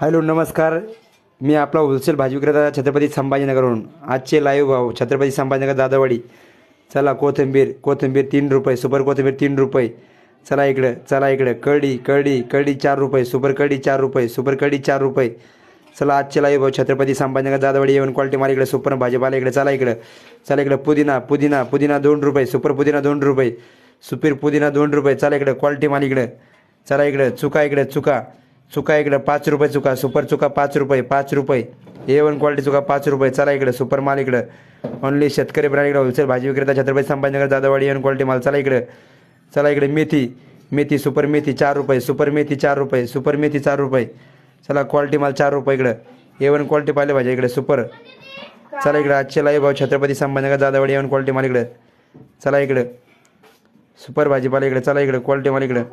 Hello नमस्कार. मी आपला wholesale भाजी विक्रेता छत्रपती संभाजीनगरवरून आजचे लाईव्ह भाव छत्रपती संभाजीनगर दादावाडी. चला कोथिंबीर कोथिंबीर तीन रुपये सुपर कोथिंबीर तीन रुपये. चला इकडं चला इकडं. कडी कडी कढी चार रुपये सुपर कडी चार रुपये सुपर कडी चार रुपये. चला आजचे लाईव्ह भाव छत्रपती संभाजीनगर दादावाडी येऊन क्वालिटी माल इकडे सुपर भाजीपाला इकडे. चला इकडं चला इकडं. पुदिना पुदिना पुदिना दोन रुपये सुपर पुदिना दोन रुपये. सुपीर पुदिना दोन रुपये. चला इकडं क्वालिटी माल इकडं. चला इकडं चुका इकडे चुका. चुका इकडं पाच रुपये चुका सुपर चुका पाच रुपये पाच रुपये. ए वन क्वालिटी चुका पाच रुपये. चला इकडे सुपर माल इकडं. ओनली शेतकरी ब्रँड इकडे होलसेल भाजी विक्रेता छत्रपती संभाजीनगर दादावाडी एन क्वालिटी माल. चला इकडे. चला इकडे मेथी. मेथी सुपर मेथी चार रुपये. सुपर मेथी चार रुपये. सुपर मेथी चार रुपये. चला क्वालिटी माल चार रुपये इकडं. ए वन क्वालिटी पाहिले भाजी इकडे सुपर. चला इकडे आजचे लाईव्ह भाऊ Chhatrapati Sambhajinagar Dadawadi A one quality माल इकडे. चला इकडे. सुपर भाजीपाला इकडे. चला इकडे क्वालिटी माल इकडे.